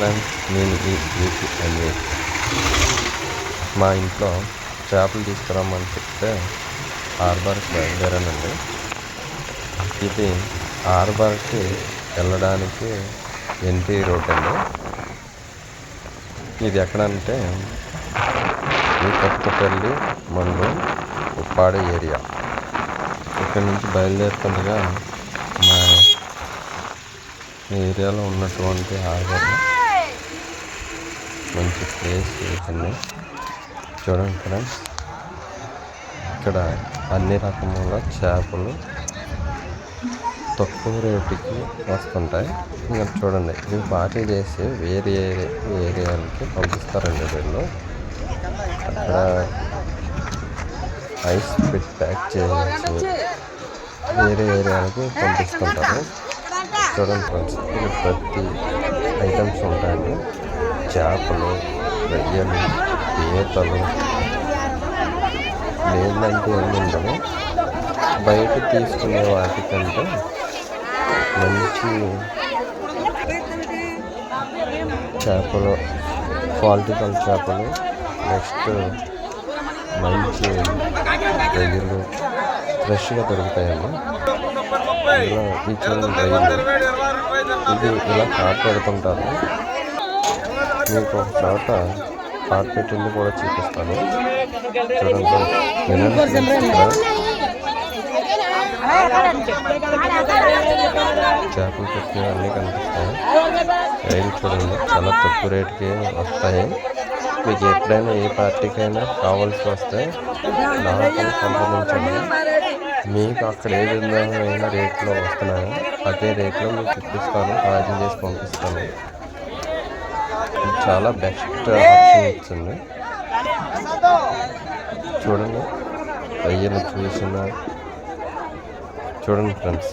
Friends నేను ఈ అయ్యే మా ఇంట్లో చేపలు తీసుకురమ్మని చెప్తే హార్బర్కి బయలుదేరానండి. ఇది హార్బర్కి వెళ్ళడానికి ఎన్టీ రోడ్ అండి. ఇది ఎక్కడంటే ఈ కొత్తపల్లి మండలం ఉప్పాడ ఏరియా. ఇక్కడ నుంచి బయలుదేరుతుండగా మా ఏరియాలో ఉన్నటువంటి హార్బర్లో మంచి ప్లేస్ ఇదండి చూడండి ఫ్రెండ్స్ ఇక్కడ అన్ని రకముల చేపలు తక్కువ రేటుకి వస్తుంటాయి. ఇంకా చూడండి ఇవి పార్టీ చేసి వేరే ఏరియాలకి పంపిస్తారండి వీళ్ళు. అక్కడ ఐస్ పెట్టి ప్యాక్ చేసి వేరే ఏరియాలకి పంపిస్తుంటారు. చూడండి ఫ్రెండ్స్ ఇక్కడ ప్రతి ఐటమ్స్ ఉంటాయండి. చేపలు రొయ్యలు పీతలు లేదంటే ఏమి ఉండదు బయట తీసుకునే వాటికంటే మంచి చేపలు క్వాలిటికల్ చేపలు నెక్స్ట్ మంచి రొయ్యలు ఫ్రెష్గా దొరుకుతాయండి ఇలా ఈ చూడండి రొయ్యలు ఇది ఇలా కాట్ పెడుతుంటారు మీకు ఒక చోట కాట్ పెట్టింది కూడా చూపిస్తాను. చేపలు పెట్టినవి అన్నీ కనిపిస్తాయి. రైలు చూడండి. చాలా తక్కువ రేటుకి వస్తాయి. మీకు ఎప్పుడైనా ఏ పార్టీకైనా కావాల్సి వస్తే నాకు సంప్రదించండి. మీకు అక్కడ ఏ విధమైన రేట్లో వస్తున్నాయో అదే రేట్లో మీకు ఇప్పిస్తాను. ఛార్జింగ్ చేసి పంపిస్తాను. చాలా బెస్ట్ ఆప్షన్ ఇచ్చింది చూడండి రొయ్యలు చూసిన చూడండి ఫ్రెండ్స్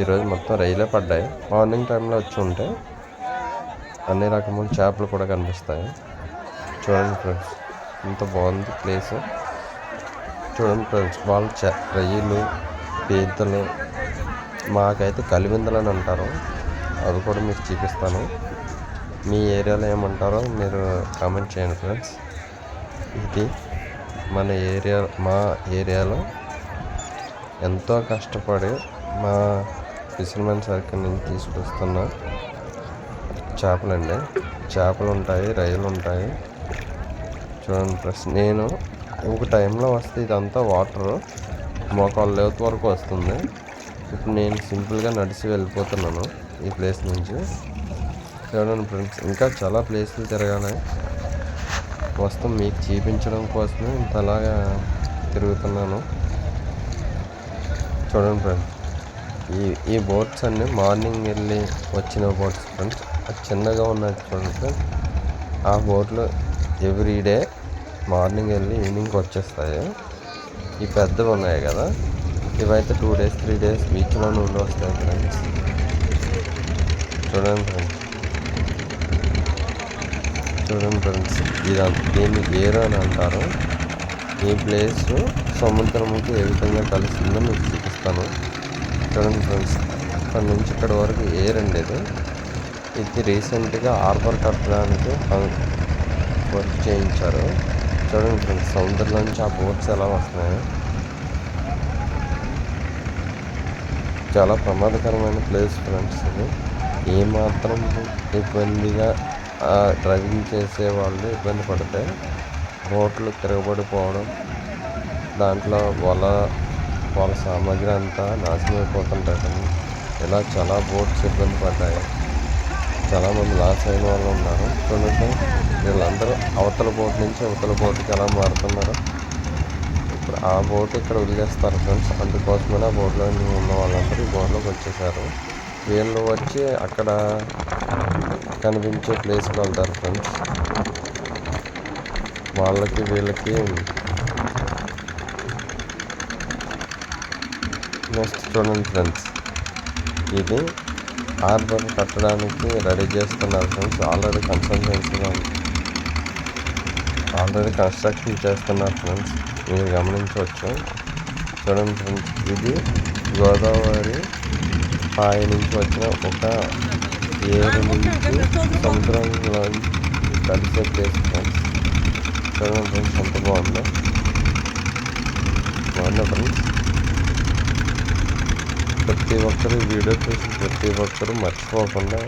ఈరోజు మొత్తం రొయ్యలే పడ్డాయి. మార్నింగ్ టైంలో వచ్చి ఉంటే అన్ని రకముల చేపలు కూడా కనిపిస్తాయి. చూడండి ఫ్రెండ్స్ ఇంత బాగుంది ప్లేస్ చూడండి ఫ్రెండ్స్ వాళ్ళు చే రొయ్యలు పీతలు మాకైతే కలివిందలు అని అంటారు. అవి కూడా మీకు చూపిస్తాను. మీ ఏరియాలో ఏమంటారో మీరు కామెంట్ చేయండి ఫ్రెండ్స్ ఇది మన ఏరియా మా ఏరియాలో ఎంతో కష్టపడి మా ఫిషర్మెన్ సర్కిల్ నుంచి తీసుకొస్తున్న చేపలండి. చేపలు ఉంటాయి రొయ్యలు ఉంటాయి. చూడండి ఫ్రెండ్స్ నేను ఒక టైంలో వస్తే ఇదంతా వాటర్ మోకాళ్ళ లోతు వరకు వస్తుంది. ఇప్పుడు నేను సింపుల్గా నడిచి వెళ్ళిపోతున్నాను ఈ ప్లేస్ నుంచి. చూడండి ఫ్రెండ్స్. ఇంకా చాలా ప్లేసులు తిరగాలి. వస్తాం మీకు చూపించడం కోసమే ఇంతలాగా తిరుగుతున్నాను. చూడండి ఫ్రెండ్స్. ఈ ఈ బోట్స్ అన్నీ మార్నింగ్ వెళ్ళి వచ్చిన బోట్స్ ఫ్రెండ్స్. అది చిన్నగా ఉన్నది చూడండి ఫ్రెండ్స్. ఆ బోట్లు ఎవ్రీ డే మార్నింగ్ వెళ్ళి ఈవినింగ్కి వచ్చేస్తాయి. ఈ పెద్దవి ఉన్నాయి కదా. ఇవైతే టూ డేస్ త్రీ డేస్ బీచ్లో నుండి వస్తాయి ఫ్రెండ్స్. చూడండి ఫ్రెండ్స్. చూడండి ఫ్రెండ్స్. ఇది దీన్ని వేరు అని అంటారు. ఈ ప్లేస్ సముద్రంకి ఏ విధంగా కలుస్తుందో మీకు చూపిస్తాను. చూడండి ఫ్రెండ్స్. ఇక్కడ నుంచి ఇక్కడ వరకు ఏర్ అండి ఇది ఇది రీసెంట్గా ఆర్బర్ కట్టడానికి వర్క్ చేయించారు. చూడండి ఫ్రెండ్స్ సముద్రం నుంచి ఆ బోట్స్ ఎలా వస్తున్నాయి. చాలా ప్రమాదకరమైన ప్లేస్ ఫ్రెండ్స్ ఇది. ఏమాత్రం ఇబ్బందిగా డ్రైవింగ్ చేసే వాళ్ళు ఇబ్బంది పడితే బోట్లు తిరగబడిపోవడం దాంట్లో వల వాళ్ళ సామాగ్రి అంతా నాశనం అయిపోతుంటాయి ఇలా చాలా బోట్స్ ఇబ్బంది పడ్డాయి. చాలామంది లాస్ అయిన వాళ్ళు ఉన్నారు. చూడండి వీళ్ళందరూ అవతల బోట్ నుంచి అవతల బోట్కి ఎలా మారుతున్నారు. ఇప్పుడు ఆ బోట్ ఇక్కడ వదిలేస్తారు ఫ్రెండ్స్. అందుకోసమే ఆ బోట్లో ఉన్న వాళ్ళందరూ ఈ బోట్లోకి వచ్చేసారు. వీళ్ళు వచ్చి అక్కడ కనిపించే ప్లేస్కి వెళ్తారు ఫ్రెండ్స్. వాళ్ళకి వీళ్ళకి నెక్స్ట్ చూడండి ఫ్రెండ్స్. ఇది హార్బర్ కట్టడానికి రెడీ చేస్తున్నారు ఫ్రెండ్స్. ఆల్రెడీ కన్సల్టెన్సీగా ఆల్రెడీ కన్స్ట్రక్షన్ చేస్తున్నారు ఫ్రెండ్స్. మీరు గమనించవచ్చు. చూడండి ఫ్రెండ్స్ ఇది గోదావరి పాయ నుంచి వచ్చిన ఒక ఏరు నుంచి సముద్రంలో కలిసే ప్లేస్ ఫ్రెండ్స్ చూడండి ఫ్రెండ్స్ ఎంత బాగుందో. బాగుందా ఫ్రెండ్స్ ప్రతి ఒక్కరు ఈ వీడియో చూసి ప్రతి ఒక్కరు మర్చిపోకుండా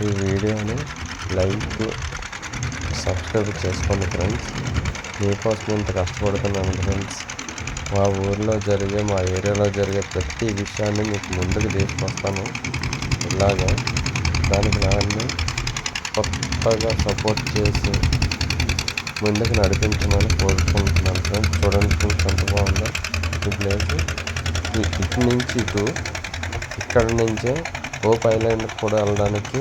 ఈ వీడియోని లైక్ సబ్స్క్రైబ్ చేసుకోండి ఫ్రెండ్స్ మీకోసం ఇంత కష్టపడుతున్నాను ఫ్రెండ్స్ మా ఊర్లో జరిగే మా ఏరియాలో జరిగే ప్రతి విషయాన్ని మీకు ముందుకు తీసుకొస్తాను. ఇలాగా దానికి నన్ను కొత్తగా సపోర్ట్ చేసి ముందుకు నడిపించమని కోరుకుంటున్నాను ఫ్రెండ్స్. చూడండి ఫ్రెండ్స్ ఎంత బాగుందో. ఈ ప్లేస్ ఇటు నుంచి ఇటు ఇక్కడ నుంచే ఓప్ ఐలాండ్ కూడా వెళ్ళడానికి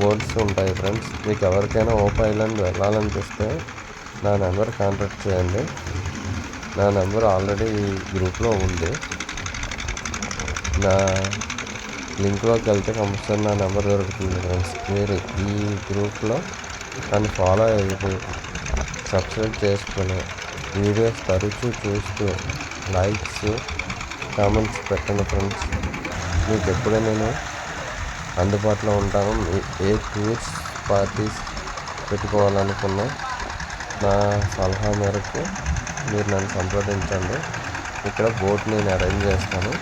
బోర్డ్స్ ఉంటాయి ఫ్రెండ్స్. మీకు ఎవరికైనా ఓప్ ఐలాండ్ వెళ్ళాలనిపిస్తే నా నెంబర్ కాంటాక్ట్ చేయండి. నా నెంబర్ ఆల్రెడీ ఈ గ్రూప్లో ఉంది. నా లింక్లోకి వెళ్తే కంపల్సరీ నా నెంబర్ దొరుకుతుంది ఫ్రెండ్స్. మీరు ఈ గ్రూప్లో నన్ను ఫాలో అయ్యి సబ్స్క్రైబ్ చేసుకుని వీడియోస్ తరచూ చూస్తూ లైక్స్ కామెంట్స్ పెట్టండి ఫ్రెండ్స్. మీకు ఎప్పుడే నేను అందుబాటులో ఉంటాను. మీ- ఏ టూర్స్ పార్టీస్ పెట్టుకోవాలనుకున్నా నా సలహా మేరకు మీరు నన్ను సంప్రదించండి. ఇక్కడ బోట్ నేను అరేంజ్ చేస్తాను.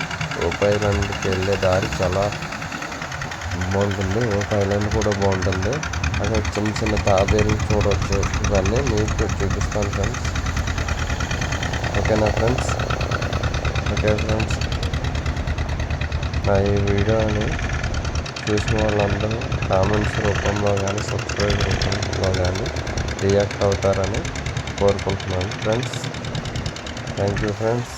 ఓప్ ఐలాండ్కి వెళ్ళే దారి చాలా బాగుంటుంది. ఓప్ ఐలాండ్ కూడా బాగుంటుంది. అక్కడ చిన్న చిన్న తాబేలు చూడవచ్చు ఇవన్నీ మీకు చూపిస్తాను ఫ్రెండ్స్. ఓకేనా ఫ్రెండ్స్? Okay friends. నా ఈ వీడియోని చూసిన వాళ్ళందరూ కామెంట్స్ రూపంలో కానీ సబ్స్క్రైబ్ రూపంలో కానీ రియాక్ట్ అవుతారని కోరుకుంటున్నాను ఫ్రెండ్స్ థ్యాంక్ యూ ఫ్రెండ్స్